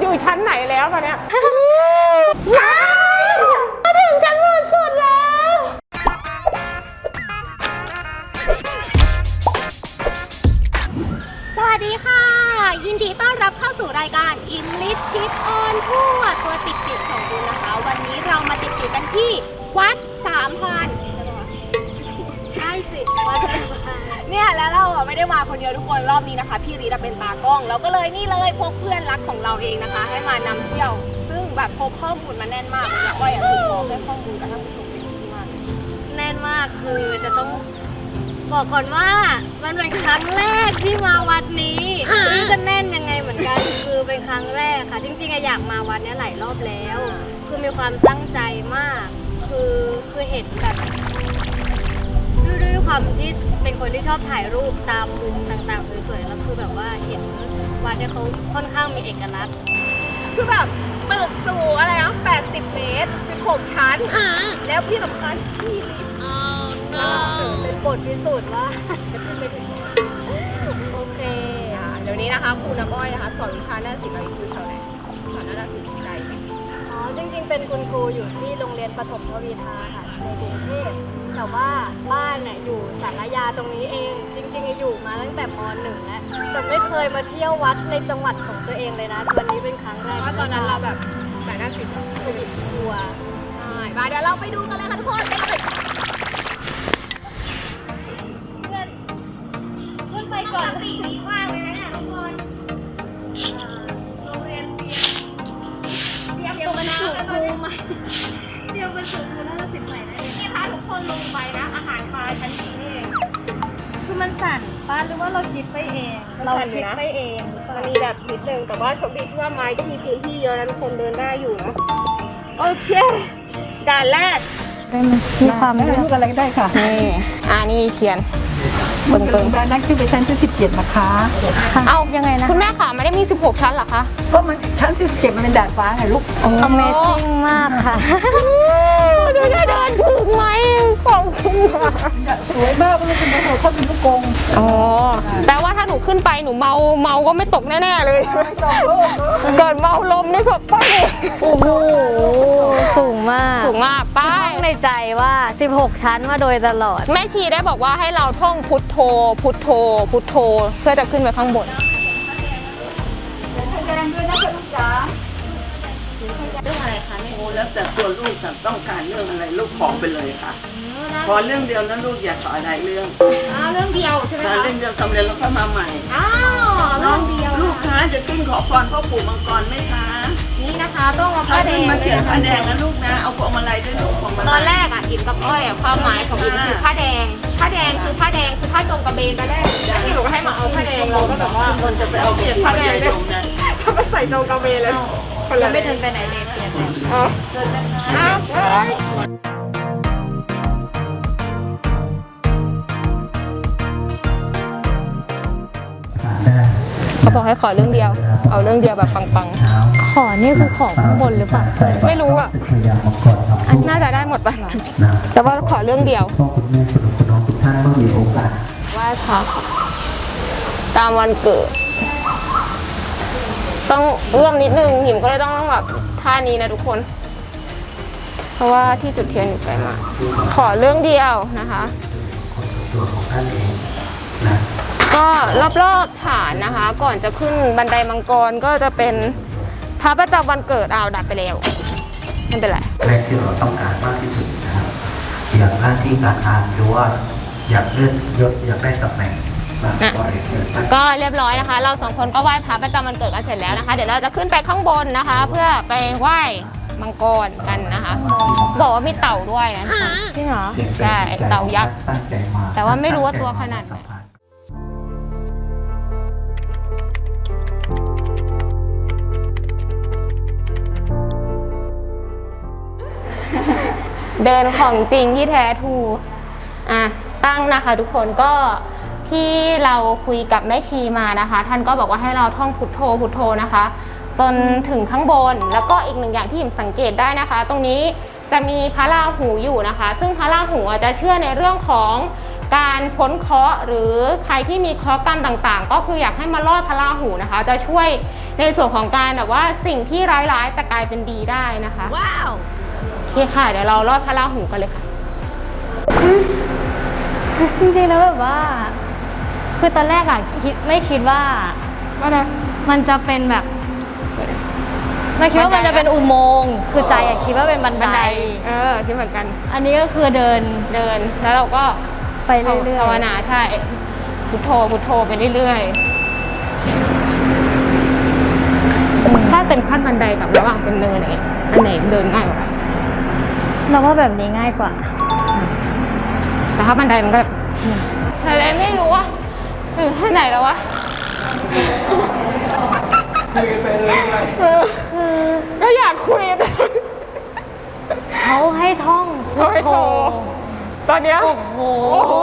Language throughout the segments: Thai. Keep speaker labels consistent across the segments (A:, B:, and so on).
A: อยู่ชั้นไหนแล้วตอนเนี้ยว้าวมาถึงชั้นบนสุดแล้ว
B: สวัสดีค่ะ ยินดีต้อนรับเข้าสู่รายการ i n l i s t Tip on ทั่วตัวติดติดๆของคุณนะคะ วันนี้เรามาติดติดๆกันที่วัดสามพันใช่สิวัดสามพัน เนี่ยแล้วเราอะไม่ได้มาคนเดียวทุกคนรอบนี้นะคะ พี่รีดเป็นตากล้อง เราก็เลยนี่เลยพกเพื่อนรักของเราเองนะคะ ให้มานำเที่ยว ซึ่งแบบพบข้อมูลมาแน่นมากอยากว่าอยากถูกบอกให้ข้อมูลกับท่านผู้ชมเป็นที่มาก
C: แน่นมากคือจะต้องบอกก่อนว่ามันเป็นครั้งแรกที่มาวัดนี้ซึ่งจะแน่นยังไงเหมือนกัน คือเป็นครั้งแรกค่ะ จริงๆอะอยากมาวัดเนี้ยหลายรอบแล้ว คือมีความตั้งใจมาก คือคือเห็นแบบ ด้วยด้วยความที่เป็นคนที่ชอบถ่ายรูปตามมุมต่างๆสวยๆแล้วคือแบบว่าเห็นวัดเนี่ยเขาค่อนข้างมีเอกลักษณ์
B: คือแบบตึกสูงอะไรนะ80 เมตร 16 ชั้น แล้วที่สำคัญมีลิฟต์
C: เป็นบทพิสูจน์ว่าจะขึ้นไปถึงโอเค
B: อ่าเดี๋ยวนี้นะคะครูน้ำอ้อยนะคะ สอนวิชาหน้าศิลป์เราอยู่แถวไหนสอนหน้าศิลป์ใดไหม
C: อ๋อ จริงๆ เป็นคุณครูอยู่ที่โรงเรียนประถมทวีทาค่ะในกรุงเทพแต่ว่าบ้านเนี่ยอยู่สารยาตรงนี้เอง จริงๆ อยู่มาตั้งแต่มหนึ่งแล้วแต่ไม่เคยมาเที่ยววัดในจังหวัดของตัวเองเลยนะวันนี้เป็นครั้งแร
B: เพ
C: ก
B: ราะว่าตอนนั้นเราแบบสายหน้าศิลป์
C: โควิดทัวร์
B: ใช่มาเดี๋ยวเราไปดูกันเลยค่ะทุกคนไปเลย มั
C: นสั่
B: นป้าหรือ
C: ว่าเราคิดไปเองเราคิดไปเองหรือเป
B: มั
C: ล่า
B: นมีแบบนิดนึงแต่ว่าโชคดีที่ว่าไม้ก็มีพื้นที่เยอะนะทุกคนเดินได้อยู่นะโอเคด่านแรก
C: มีความ
D: ได้ลูกอะไรก็ได้ค่ะ
A: นี่อ่านี่เขียนเบิ่งเบิ่ง
D: บ้านนักขึ้นไปชั้นที่17นะคะ
A: เอา
C: ยังไงนะ
A: คุณแม่ค่ะไม่ได้มี 16 ชั้นเหรอคะ
D: ก็มันชั้นที่17มันเป็นดาดฟ้าไงลูก
C: Amazing มากค่ะ
A: เดี๋ยวจะเดินถึงไหมขอบคุณค่ะ
D: สวยมากมันเป็นโถเข้าเป็นลูกกง
A: อ๋อแต่ว่าถ้าหนูขึ้นไปหนูเมาเมาก็ไม่ตกแน่ๆเลยเกิดเมาลมนี่คือป้า
C: โอ้โหสูงมาก
A: สูงมากไป้า
C: ท่องในใจว่า 16 ชั้นมาโดยตลอด
A: แม่ชีได้บอกว่าให้เราท่องพุทโธ พุทโธ พุทโธ เพื่อจะขึ้นไปข้างบน
E: แล้วแต่ตัวลูกจะต้องการเรื่องอะไรลูกขอไปเลยค่ะ ขอเรื่องเดียวนะลูกอย่าขอหลายเรื่อง
B: อ้าวเรื่องเดียวใช่ไหม
E: ขอ
B: คะ
E: เรื่องเดียวสำเร็จแล้วก็มาใหม่
B: อ้าวเรื่องเดียว
E: ลูกค้าจะขึ้นขอพรพ่อปู่มังกรไหมคะ
B: นี่นะคะต้องเอาผ้า
E: ถ้า
B: แด
E: ขึ้น
B: ง
E: มาเขียน
B: ด้วย
E: ผ้า
B: นะคะ
E: แดงนะลูกนะเอาพวงมาลัยด้วยลูกพวงมาลัย
B: ตอนแรกอะอิมกับอ้อยอะความหมายของอิมคือผ้าแดงผ้าแดงคือผ้าแดงคือผ้าจงกระเบนตอนแรกแล้วที่หนูก็ให้มาเอาผ้าแดงเราก็แบบว่า
E: คนจะไปเอาเขียนผ้าแดงดมนะ
B: ถ้าไปใส่จงกระเบนแล้ว คน
C: ยั
B: ละ
C: งไม่เดินไปไหนเลยเปลี่ยนเลย
B: อ้าวอ้าวเอ้ย
A: เขาบอกให้ขอเรื่องเดียว เอาเรื่องเดียวแบบปัง
C: ขอนี่คือของข้างบนหรือเปล่า
A: ๆ ไม่รู้อะ อันน่าจะได้หมดปะแต่ว่าขอเรื่องเดียว
F: พ่อคุณแม่คุณลุงคุณน้องทุกท่านเมื่อมีโอกาส
A: ไหว้พระตามวันเกิด ต้องเอื้อมนิดนึงหิมก็เลยต้องแบบท่านี้นะทุกคน เพราะว่าที่จุดเทียนอยู่ไกลมากขอเรื่องเดียวนะคะ
F: ตัวของท่านเองนะ
A: ก็รอบๆฐานนะคะ ก่อนจะขึ้นบันไดมังกรก็จะเป็นพระประจำวันเกิดเอาวดับไปแล้วไม่เป็นไร
F: แรกที่เราต้องการมากที่สุดนะครับ อยางหน้าที่การงานหรือว่าอยากเลื่อนยศอยากได้ตำแหน่ง นะ
A: นะ
F: ก็เรียนเชิญท่าน
A: ก็เรียบร้อยนะคะ เราสองคนก็ไหว้พระประจำวันเกิดกันเสร็จแล้วนะคะ เดี๋ยวเราจะขึ้นไปข้างบนนะคะ เพื่อไปไหว้มังกรกันนะคะ บอกว่ามีเต่าด้วยนะคะ
C: จริงเหรอ
F: เพียง
A: ใช่
F: แต่
A: เต่ายักษ์
F: ตั้งใจมา
A: แต่ว่าไม่รู้ว่าตัวขนาดไหนเดินของจริงที่แท้ทูอะตั้งนะคะทุกคนก็ ที่เราคุยกับแม่ชีมานะคะ ท่านก็บอกว่าให้เราท่องพุทโธพุทโธนะคะ จนถึงข้างบน แล้วก็อีกหนึ่งอย่างที่หิมสังเกตได้นะคะ ตรงนี้จะมีพระราหูอยู่นะคะ ซึ่งพระราหูอะจะเชื่อในเรื่องของการพ้นเคราะห์หรือใครที่มีเคราะห์กรรมต่างๆ ก็คืออยากให้มาลอดพระราหูนะคะ จะช่วยในส่วนของการแบบว่าสิ่งที่ร้ายๆจะกลายเป็นดีได้นะคะว้าวโอเคค่ะเดี๋ยวเราลอดพระราหูกันเลยค่ะ
C: จริงๆแล้วแบบว่า คือตอนแรกอะคิดไม่คิดว่า
A: ว่าไง
C: มันจะเป็นแบบไม่คิดว่ามันจะเป็นอุโมงค์คือใจอะคิดว่าเป็นบัน
A: บัน
C: ได
A: ไดเออที่เหมือนกัน
C: อันนี้ก็คือเดิน
A: เดิน แล้วเราก็
C: ไปเรื่อย
A: ภาวนาใช่ พุทโธพุทโธไปเรื่อยๆถ้าเป็นขั้นบันไดกับระหว่างเป็นเนินอย่างเงี้ยอันไหนเดินง่ายกว่ากัน
C: ๆเราว่าแบบนี้ง่ายกว่า
A: แต่ถ้าบันไดมันก็อะไรไม่รู้ว่า ถึงที่ไหนแล้ววะ
C: คือ
A: ก็อยากคุยแต่
C: เขาให้ท่องพุท
A: โอ้
C: โธ
A: โหตอนเนี้ย
C: โอ้โห
A: โอ้โห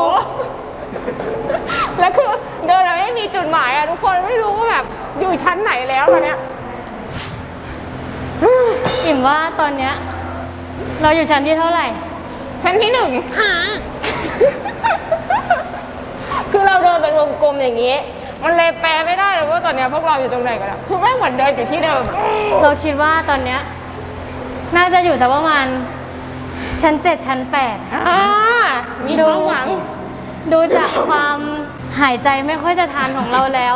A: แล้วคือเดินแล้วไม่มีจุดหมายอะทุกคนไม่รู้ว่าแบบอยู่ชั้นไหนแล้วตอนเนี้ย
C: อิ่มว่าตอนเนี้ยเราอยู่ชั้นที่เท่าไหร่
A: ชั้นที่หนึ่งคือ เราเดินเป็นวงกลมอย่างนี้ มันเลยแปลไม่ได้เลยว่าตอนเนี้ยพวกเราอยู่ตรงไหนกันอะคือไม่งเหมือนเดินอยู่ที่เดิมอะ
C: เราคิดว่าตอนเนี้ยน่าจะอยู่สักประมาณชั้นเจ็ดชั้นแปด
A: อ่ามีความหวัง
C: ดูจากความหายใจไม่ค่อยจะทันของเราแล้ว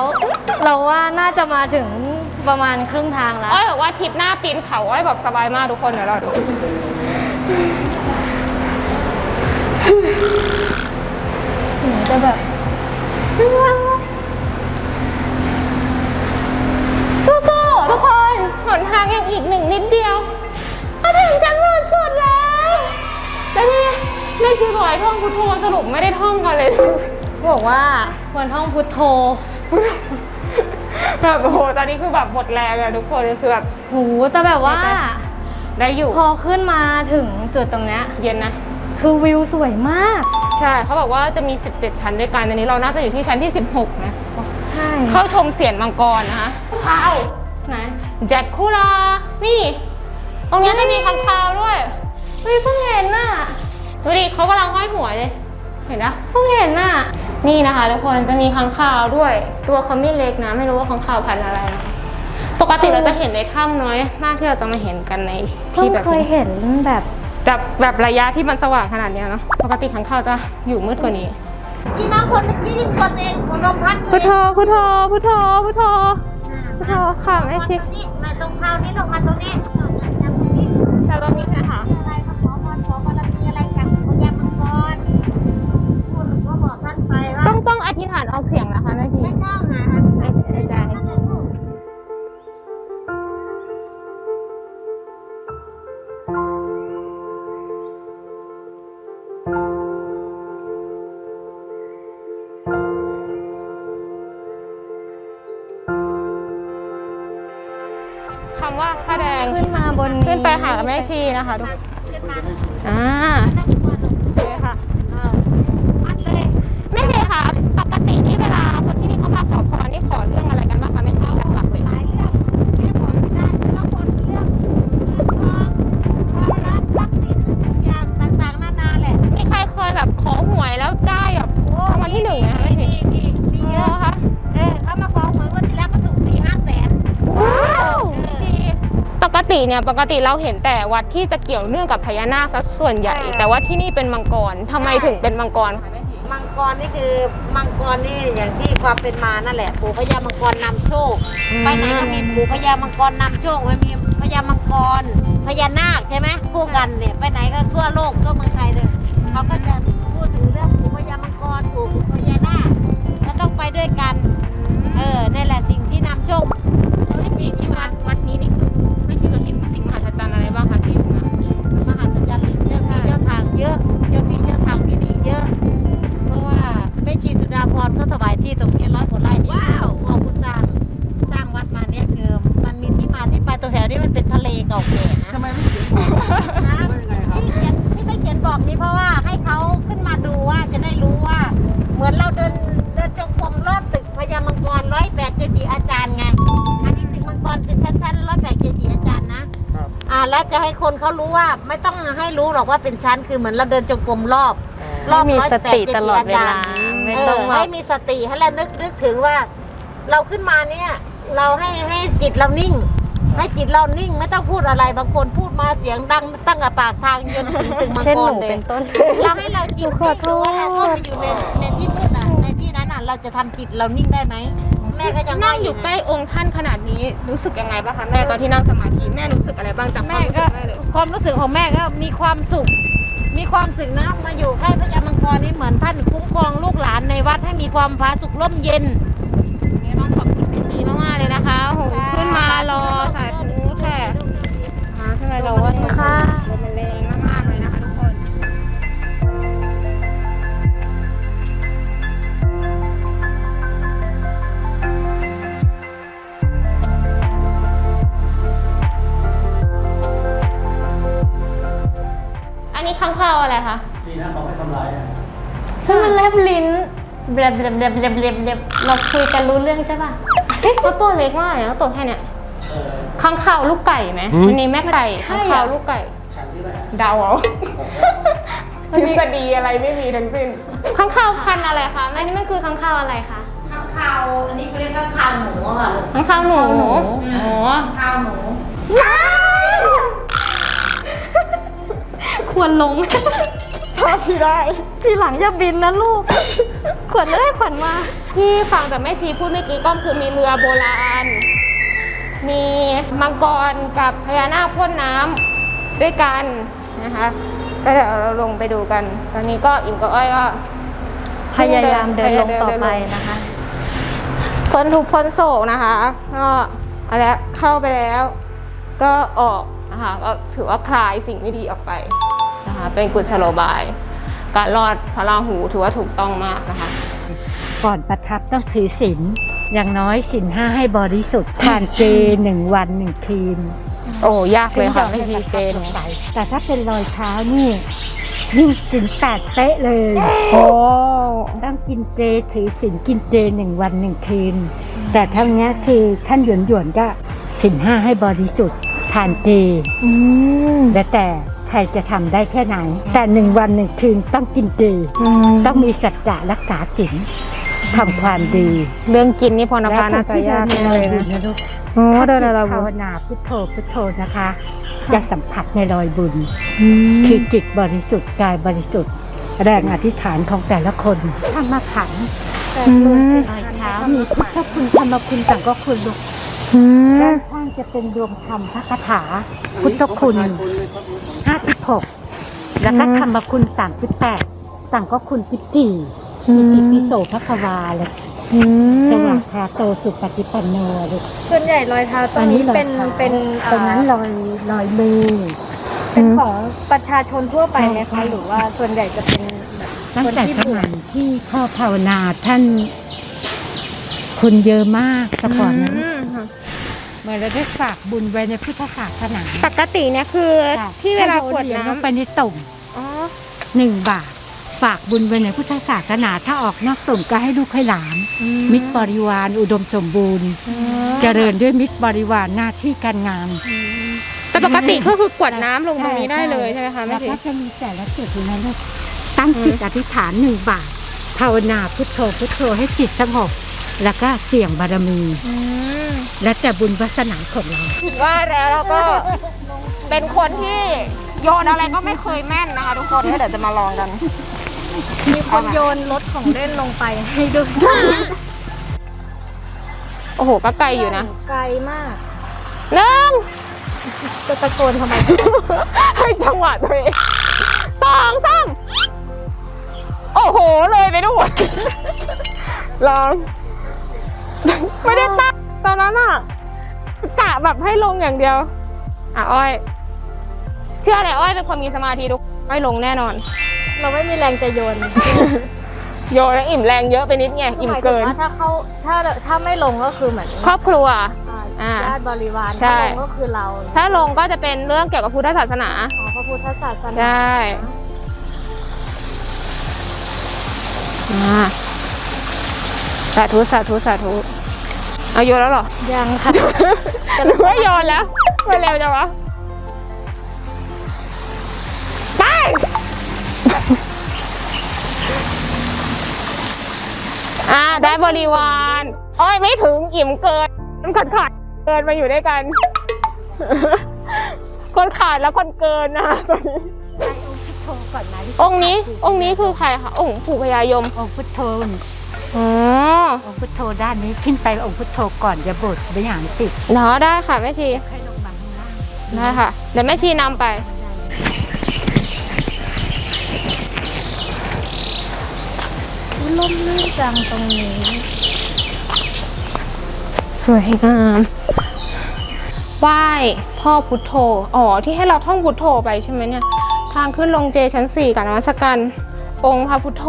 C: เราว่าน่าจะมาถึงประมาณครึ่งทางแล้ว
A: อ้อยบอกว่าทริปหน้าปีนเขาอ้อยบอกสบายมากทุกคนเดี๋ยวเราดู
C: จะแบบ
A: สู้ๆทุกคนหนทางยังอีกหนึ่งนิดเดียวมาถึงจังหวัดสุดแล้วแล้วที่แม่ชีบอกให้ท่องพุทโธสรุปไม่ได้ท่องกันเลย
C: บอกว่าควรท่องพุทโธ
A: แบบโอ้โหตอนนี้คือแบบหมดแรงอะทุกคนคือแบบ
C: หูแต่แบบว่า
A: ได้อยู่
C: พอขึ้นมาถึงจุดตรงเนี้ย
A: เย็นนะ
C: คือวิวสวยมาก
A: ใช่เขาบอกว่าจะมี 17 ชั้นด้วยกันอันนี้เราน่าจะอยู่ที่ชั้นที่ 16 นะ
C: ใช่
A: เข้าชมเสียนมังกรนะคะข้าว
C: ไหน
A: แจ็คคูลานี่ ตรงเนี้ยจะมีค้างคาวด้วย
C: เฮ้ยเพิ่งเห็นน่ะ
A: ดูดิเขากำลังห้อยหัวเลย เห็นนะ
C: เพิ่งเห็นน่ะ
A: นี่นะคะทุกคนจะมีค้างคาวด้วย ตัวเขาไม่เล็กนะ ไม่รู้ว่าค้างคาวพันธุ์อะไรนะคะปกติเราจะเห็นในถ้ำน้อยมากที่เราจะมาเห็นกันใน
C: เพิ่
A: ที่
C: ง
A: แบบ
C: เคย
A: นี้
C: เห็นแบบ
A: แบบแบบระยะที่มันสว่างขนาดเนี้ยเนาะปกติค้างคาวจะอยู่มืดกว่านี้
B: พี่น้องคนเมื่อกี้กดเองคนลมพัด
A: พุทโธพุทโธพุทโธพุทโธพุทโธค่ะแม่ชิ
B: ตรงนี้มาตรงคราวนี้ลงมาตรงนี้ตรงนี้
A: แต่ตรงนี้นะคะ แม่ชีนะคะทุกอ่าโอเคค่ะ
B: วัดเลย
A: แม่ชีคะปกตินี่เวลาคนที่นี่เขามาขอพรนี่ขอเรื่องอะไรกัน เนี่
B: ย
A: ปกติเราเห็นแต่วัดที่จะเกี่ยวเนื่องกับพญานาคซะส่วนใหญ่ แต่ว่าที่นี่เป็นมังกรทำไมถึงเป็นมังกรคะแม่ชี
G: มังกรนี่คือมังกรนี่อย่างที่ความเป็นมานั่นแหละ ปู่พญามังกรนำโชค ไปไหนก็มีปู่พญามังกรนำโชคไม่มีพญามังกรพญานาคใช่ไหมคู่กันเนี่ยไปไหนก็ทั่วโลกก็เมืองไทยเลยเขาก็จะพูดถึงเรื่องปู่พญามังกรปู่พญานาคแล้วต้องไปด้วยกัน
A: รู้
G: ว่าไม่ต้
D: อง
G: ให้รู้หรอกว่าเป็นชั้นคือเหมือนเราเดินจงกรมรอบ รอบ
A: ให้มี
G: ร้อย
A: ส
G: แปด
A: ติ
G: จะ
A: ตลอดเวลา
G: ไม่
A: ไม่
G: ต้
A: ต้
G: อ
A: องง
G: ให้มีสติให้เรานึกนึกถึงว่า เราขึ้นมาเนี่ย เราให้ให้จิตเรานิ่ง ให้จิตเรานิ่งไม่ต้องพูดอะไรบางคนพูดมาเสียงดังตั้งแต่ปากทางจนถึงตึงมัง
A: เช่น
G: ก
A: ห
G: ร
A: นู
G: เลย
A: เป็นต้น
G: เราให้เราจิต
A: ขอ
G: นิ่ง
A: โท
G: ดู
A: ษ
G: ว่าเราเข้าไปอยู่ในในที่มืดอะในที่นั้นอะเราจะทำจิตเรานิ่งได้ไหม แม่ก็ยัง
A: นั่งอยู่ใกล้องค์ท่านขนาดนี้รู้สึกยังไงบ้างคะแม่ตอนที่นั่งสมาธิแม่รู้สึกอะไรบ้างจำความรู้สึกได้เลย
G: ความรู้สึกของแม่ก็มีความสุข มีความสุขนะมาอยู่ใกล้พญามังกรนี่เหมือนท่านคุ้มครองลูกหลานในวัดให้มีความผาสุขร่มเย็น
A: วั
C: น เบลบเบลบเบลบเบลบเบลบเบลบเราคุยกันรู้เรื่องใช่ป่ะ
A: เขาตัวเล็กมากเลยเขาตัวแค่เนี้ย
H: เออ
A: ข้างข่าวลูกไก่ไหมวันนี้แม่ไก่
C: ใช่
A: ข้าง
C: เหรอ
A: ข่าวลูกไก่
H: ฉันที่ไหน
A: เดาเอาทฤษฎีอะไรไม่มีทั้งสิ้นข้างข่าวพันธุ์อะไรคะ
C: อั
A: แม่
C: นนี้มันคือค้างคาวอะไรคะ
G: ข้าวข้าวอันนี้เขาเรียกข้าวข้าวหมูอะค่ะลูก
A: ข้างข่าวหนูอ๋อ
G: ข้าวหมู
C: ควรลง
A: ภาพที่ได้
C: ทีหลังอย่าบินนะลูก ขวัญได้ขวัญมา
A: ที่ฟังจากแม่ชีพูดเมื่อกี้ก็คือมีเรือโบราณ มีมังกรกับพญานาคพ่นน้ำด้วยกันนะคะก็เดี๋ยวเราลงไปดูกัน ตอนนี้ก็อิ่มกับอ้อยก็
C: พยายามเดินลงต่อไปนะคะ
A: พ้นทุกพ้นโศกนะคะก็อะไรเข้าไปแล้ว ก็ออกนะคะก็ถือว่าคลายสิ่งไม่ดีออกไปนะคะเป็นกุศโลบาย การรอดพระราหูถือว่าถูกต้องมากนะคะ
I: ก่อนประทับต้องถือศีลอย่างน้อยศีลห้าให้บริสุทธิ์ทานเจหนึ่งวันหนึ่งคืน
A: โอ้ยากเลยค่ะ
I: ถึ
A: ไม่
I: ง
A: มี
I: จะ
A: เก
I: ให้
A: ณฑ์
I: ประทับลงไปแต่ถ้าเป็นรอยเท้านี่ยิ่งศีลแปดเป๊ะเลย
A: โอ้
I: ต้องกินเจถือศีลกินเจหนึ่งวันหนึ่งคืน แต่ทั้งนี้ยคือท่านหยวนหยวนๆก็ศีลห้าให้บริสุทธิ์ทานเจแล้วแต่ใครจะทำได้แค่ไหน แต่หนึ่งวันหนึ่งคืนต้องกินเจต้องมีสัจจะรักษาศีลทำความดี
A: เรื่องกินนี่พอนภา
I: และ
A: น่าจะยาก
I: ผู้
A: แน่
I: ที่
A: เลย
I: เดินในรอยบุญ
A: นะ
I: นะ ลูก
A: โอ้
I: ถ้า
A: เดิน
I: จิต
A: อะไรบุ
I: ภาว
A: ญ
I: นาพุทโธพุทโธนะคะ จะสัมผัสในรอยบุญ คือจิตบริสุทธิ์กายบริสุทธิ์ แรงอธิษฐานของแต่ละคนถ้ามาขันแต่รวมสิรอยเท้ามีพุทธคุณธรรมคุณสังฆคุณลูก ด้านข้างจะเป็นดวงธรรมพระคาถา พุทธคุณห้าสิบหกแล้วก็ธรรมคุณสามสิบแปดสังฆคุณสิบสี่มีติปิโสพระควาเลยสวากขาโตสุปฏิปันโนลูก
C: ส่วนใหญ่รอยเท้าตรงนี้เป็น
I: อั
C: เป็น
I: ตรงนั้น
C: อ่าร
I: อยรอยมือ
C: เป็นของประชาชนทั่วไปไหมคะหรือว่าส่วนใหญ่จะเป็นแบบ
I: ตั้งแต่
C: คนที่
I: สมัยที่เข้าภาวนาท่านคนเยอะมากแต่ก่อนนั้น
A: อืมค่ะ
I: เมื่อเราได้ฝากบุญไว้ในพุทธศาสนา
A: ปกติเนี่ยคือ
I: ค่ะ
A: ที่เวลากรวด
I: ให้รเหรียญลง
A: น้ำ
I: ไปในตุ่ม
A: อ๋อ
I: หนึ่งบาท ฝากบุญไว้ในพุทธศาสนาถ้าออกนอกตุ่มก็ให้ลูกให้หลานมิตรบริวารอุดมสมบูรณ์เจริญด้วยมิตรบริวารหน้าที่การงาน
A: แต่ปกติก็คือกรวดน้ำลงตรงนี้ได้เลยใช่ไหมคะแม่
I: แล้ว
A: ชี
I: ก็จะมีแต่ละจุดอยู่นะลูกตั้งจิตอธิษฐานหนึ่งบาท ภาวนาพุทโธพุทโธให้จิตสงบ แล้วก็เสี่ยงบารมี และแต่บุญวาสนาของเรา
A: ว่าแล้วเราก็เป็นคนที่โยนอะไรก็ไม่เคยแม่นนะคะทุกคนก็เดี๋ยวจะมาลองกัน
C: มีคนโยนรถของเล่นลงไปให้ดู
A: โอ้โหก็ไกลอยู่นะ
C: ไกลมาก
A: หนึ่ง
C: จะตะโกนทำไม
A: ให้จังหวะตัวเองสองสามโอ้โห เลยไปด้วยลอง ไม่ได้ตั้งตอนนั้นอะกะแบบให้ลงอย่างเดียว อะอ้อย เชื่อเลยอ้อยเป็นคนมีสมาธิทุกอ้อยลงแน่นอน
C: เราไม่มีแรงจะโยน
A: โยนแล้วอิ่มแรงเยอะไปนิดไงอิ่มเกิน
C: หายถึงว่าถ้าเขาถ้าถ้าไม่ลงก็คือเหมือน
A: ครอบครัว
C: อ่า
A: อ่า
C: ญาติบริวาร
A: ใช่
C: ถ้าลงก็คือเรา
A: ถ้าลงก็จะเป็นเรื่องเกี่ยวกับพุทธศาสนา
C: อ๋อพระพุทธศาสนา
A: ใช่อ่า สาธุสาธุสาธุเอาโยนแล้วหรอ
C: ยังค่ะ
A: หรือว่าโยนแล้วไปเร็วจังวะ ไป อ่า ได้บริวารอ้อยไม่ถึงอิ่มเกินมันขาดขัดเกินมาอยู่ด้วยกัน คนขาดแล้วคนเกินนะตอนนี้
I: อ
A: งค์นี้ องค์นี้คือใครคะ องค์ผู้พยายม
I: องค์พุทโธ
A: อ๋อ
I: องค์พุทโธด้านนี้ขึ้นไปองค์พุทโธก่อนอย่าโบดบริหารติด
A: เนาะได้ค่ะแม่ชี
I: ค่อยลงมาข้างล่าง
A: ได้ค่ะ เดี๋ยวแม่ชีนำไป
C: ล่มลื่นจังตรงนี้
A: สวยงามไหว้พ่อพุทโธ อ๋อ ที่ให้เราท่องพุทโธไปใช่ไหมเนี่ย ทางขึ้นลงเจชั้นสี่กับนมัสการองค์พระพุทโธ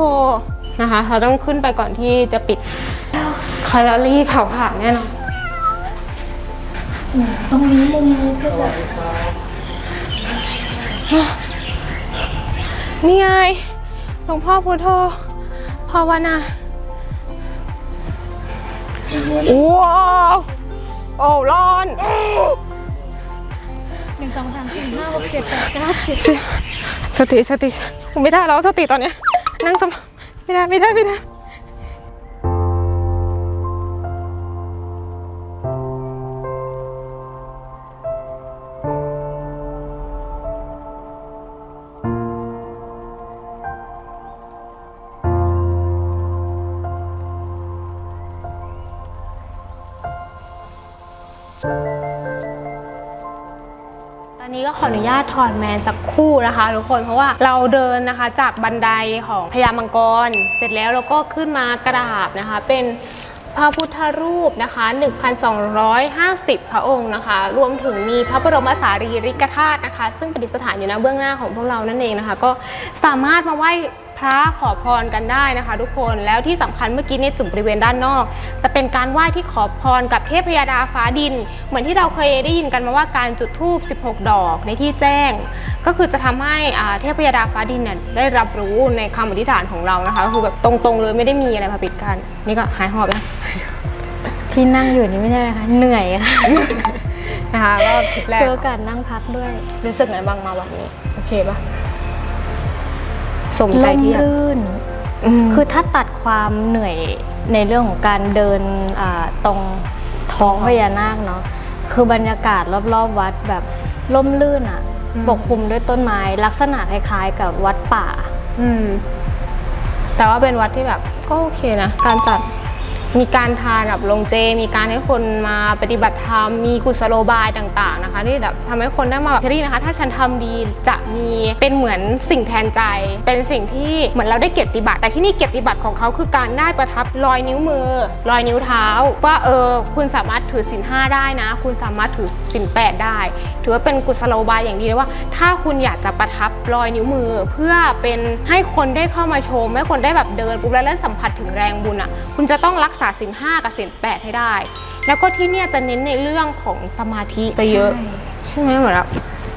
A: นะคะ เราต้องขึ้นไปก่อนที่จะปิดแคลอรี่เผาผลาญแน่นอนตรงนี้มุมนี้ก็จะนี่ไงหลวงพ่อพุทโธภาวนาว้าวโอ้ร้อน
C: หนึ่งสองสามสี่ห้าหกเจ็ดแปดเก้าสิบ
A: สติสติผมไม่ได้แล้วสติตอนเนี้ยนั่งสมา ไม่ได้ไนี้ก็ขออนุญาตถอดแมนสักคู่นะคะทุกคนเพราะว่าเราเดินนะคะจากบันไดของพญามังกร เสร็จแล้วเราก็ขึ้นมากราบนะคะ เป็นพระพุทธรูปนะคะ 1,250 พระองค์นะคะ รวมถึงมีพระบรมสารีริกธาตุนะคะ ซึ่งประดิษฐานอยู่ณเบื้องหน้าของพวกเรานั่นเองนะคะ ก็สามารถมาไหว้ ระขอพรกันได้นะคะ ทุกคนแล้วที่สำคัญเมื่อกี้เนี่ยจุดบริเวณด้านนอก จะเป็นการไหว้ที่ขอพรกับเทพยดาฟ้าดิน เหมือนที่เราเคยได้ยินกันมาว่าการจุดธูป 16 ดอกในที่แจ้ง ก็คือจะทำให้อ่าเทพยดาฟ้าดินเนี่ยได้รับรู้ในคำอธิษฐานของเรานะคะก็คือแบบตรงๆเลยไม่ได้มีอะไรมาปิดกันนี่ก็หายหอบแล้ว
C: ที่นั่งอยู่นี่ไม่ใช่อะไรค่ะเหนื่อยค่ะ
A: นะคะก็ทริปแรก
C: เจอโอกาสนั่งพักด้วย
A: รู้สึกไงบ้างมาวันนี้ โอเคปะ สมใจ
C: ล่ม
A: ที่อยาก
C: ลื่น
A: ม
C: คือถ้าตัดความเหนื่อยในเรื่องของการเดินอ่าตรงท้องพญานาคเนาะคือบรรยากาศรอบๆวัดแบบล่มลื่นอะ
A: อืม
C: ปกคลุมด้วยต้นไม้ลักษณะคล้ายๆ กับวัดป่า
A: อืมแต่ว่าเป็นวัดที่แบบก็โอเคนะ การจัด มีการทานแบบลงเจ มีการให้คนมาปฏิบัติธรรม มีกุศโลบายต่างๆนะคะที่แบบทำให้คนได้มาแบบเที่นะคะ ถ้าฉันทำดีจะมีเป็นเหมือนสิ่งแทนใจ เป็นสิ่งที่เหมือนเราได้เกียรติบัตร แต่ที่นี่เกียรติบัตรของเขาคือการได้ประทับรอยนิ้วมือ รอยนิ้วเท้า ว่าเออคุณสามารถถือศีลห้าได้นะ คุณสามารถถือศีลแปดได้ ถือว่าเป็นกุศโลบายอย่างดีเลยว่า ถ้าคุณอยากจะประทับรอยนิ้วมือ เพื่อเป็นให้คนได้เข้ามาชมให้คนได้แบบเดินปุ๊บแล้วสัมผัสถึงแรงบุญอะคุณจะต้องรักษาศีลห้ากับศีลแปดให้ได้ แล้วก็ที่เนี่ยจะเน้นในเรื่องของสมาธิจะเยอะ ใช่ไหมเหมือนแบบ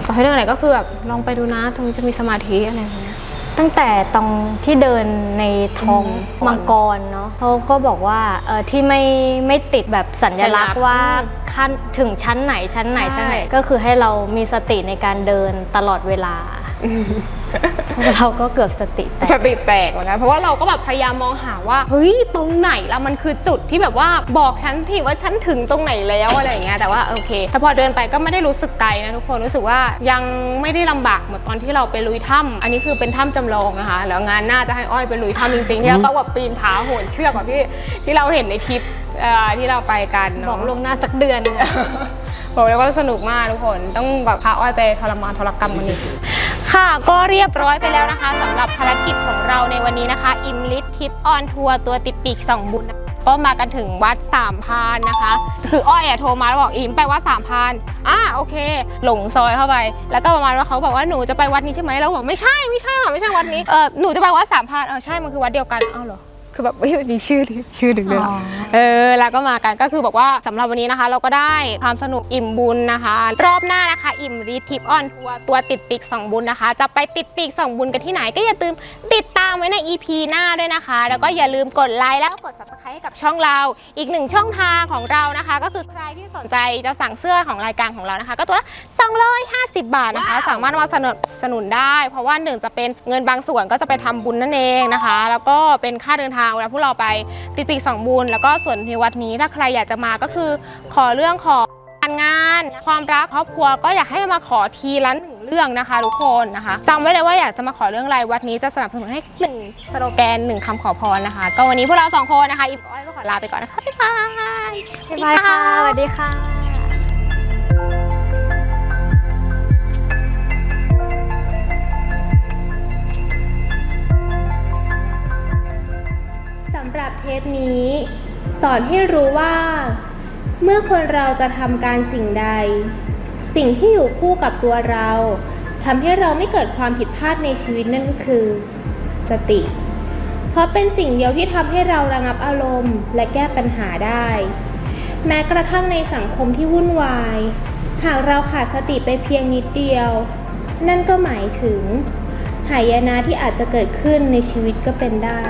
A: ต่อให้เรื่องไหนก็คือแบบลองไปดูนะตรงนี้จะมีสมาธิอะไรอย่างเงี้ย
C: ตั้งแต่ตรงที่เดินในท้อง
A: อืม
C: มังกรเนาะเขาก็บอกว่าเออที่ไม่ไม่ติดแบบสัญลักษ
A: สัญลักษ
C: ณ์
A: ณ์
C: ว่าขั้นถึงชั้นไหนชั้นไหน
A: ใช่
C: ชั้นไหนก็คือให้เรามีสติในการเดินตลอดเวลา เราก็เกือบสติแต
A: ส
C: ก
A: ติแตกเหมือนกันเพราะว่าเราก็แบบพยายามมองหาว่าเฮ้ยตรงไหนละมันคือจุดที่แบบว่าบอกฉันทีว่าฉันถึงตรงไหนแล้วอะไรอย่างเงี้ยแต่ว่าโอเคแต่พอเดินไปก็ไม่ได้รู้สึกไกลนะทุกคนรู้สึกว่ายังไม่ได้ลำบากเหมือนตอนที่เราไปลุยถ้ำอันนี้คือเป็นถ้ำจำลองนะคะ แล้วงานหน้าจะให้อ้อยไปลุยถ้ำจริงๆที่เราต้องแบบปีนผาโหนเชือกแบบที่ที่เราเห็นในคลิปเอ่อที่เราไปกัน
C: บ
A: เนาะ
C: อกลวงหน้าสักเดือนค่ะ
A: บอกเลยว่าสนุกมากทุกคน ต้องแบบพาอ้อยไปทรมานทรกรรมมันนี้ ค่ะก็เรียบร้อยไปแล้วนะคะสำหรับภารกิจของเราในวันนี้นะคะ อิมลิททิปออนทัวร์ตัวติดปีกสองบุญนะคะก็มากันถึงวัดสามพานนะคะ คืออ้อยอะโทรมาแล้วบอกอิมไปวัดสามพานอ่าโอเค หลงซอยเข้าไป แล้วก็ประมาณว่าเขาบอกว่าหนูจะไปวัดนี้ใช่ไหมเราบอกไม่ใช่ไม่ใช่ค่ะไม่ใช่วัดนี้เออหนูจะไปวัดสามพานเออใช่มันคือวัดเดียวกันเอ้าเหรอ คือแบบเฮ้ยมีชื่อชื่อหนึ่งเลยเหรอเออแล้วก็มากันก็คือบอกว่าสำหรับวันนี้นะคะ เราก็ได้ความสนุกอิ่มบุญนะคะ รอบหน้านะคะ อิ่มรีทิปออนทัวร์ตัวติดปีกสองบุญนะคะ จะไปติดปีกสองบุญกันที่ไหนก็อย่าลืมติดตามไว้ใน EP หน้าด้วยนะคะ แล้วก็อย่าลืมกดไลค์แล้วก็กด subscribe ให้กับช่องเรา อีกหนึ่งช่องทางของเรานะคะ ก็คือใครที่สนใจจะสั่งเสื้อของรายการของเรานะคะ ก็ตัวละ250 บาทนะคะ สามารถมาสนับสนุนได้ เพราะว่าหนึ่งจะเป็นเงินบางส่วนก็จะไปทำบุญนั่นเองนะคะ แล้วก็เป็นค่าเดินทางเวลาพวกเราไปติดปีกสองบุญแล้วก็ส่วนในวัดนี้ถ้าใครอยากจะมาก็คือ ขอเรื่องของการงาน ความรักครอบครัวก็อยากให้มาขอทีละหนึ่งเรื่องนะคะ ทุกคนนะคะจำไว้เลยว่าอยากจะมาขอเรื่องอะไรวัดนี้จะสนับสนุนให้หนึ่งสโลแกนหนึ่งคำขอพรนะคะ ก็วันนี้พวกเราสองคนนะคะอีฟอ้อยก็ขอลาไปก่อนนะคะบ๊ายบาย
C: บ๊ายบายค่ะ สวัสดีค่ะ
A: รับเทปนี้ สอนให้รู้ว่า เมื่อคนเราจะทำการสิ่งใด สิ่งที่อยู่คู่กับตัวเราทำให้เราไม่เกิดความผิดพลาดในชีวิตนั่นก็คือ สติ เพราะเป็นสิ่งเดียวที่ทำให้เราระงับอารมณ์ และแก้ปัญหาได้ แม้กระทั่งในสังคมที่วุ่นวาย หากเราขาดสติไปเพียงนิดเดียว นั่นก็หมายถึงหายนะที่อาจจะเกิดขึ้นในชีวิตก็เป็นได้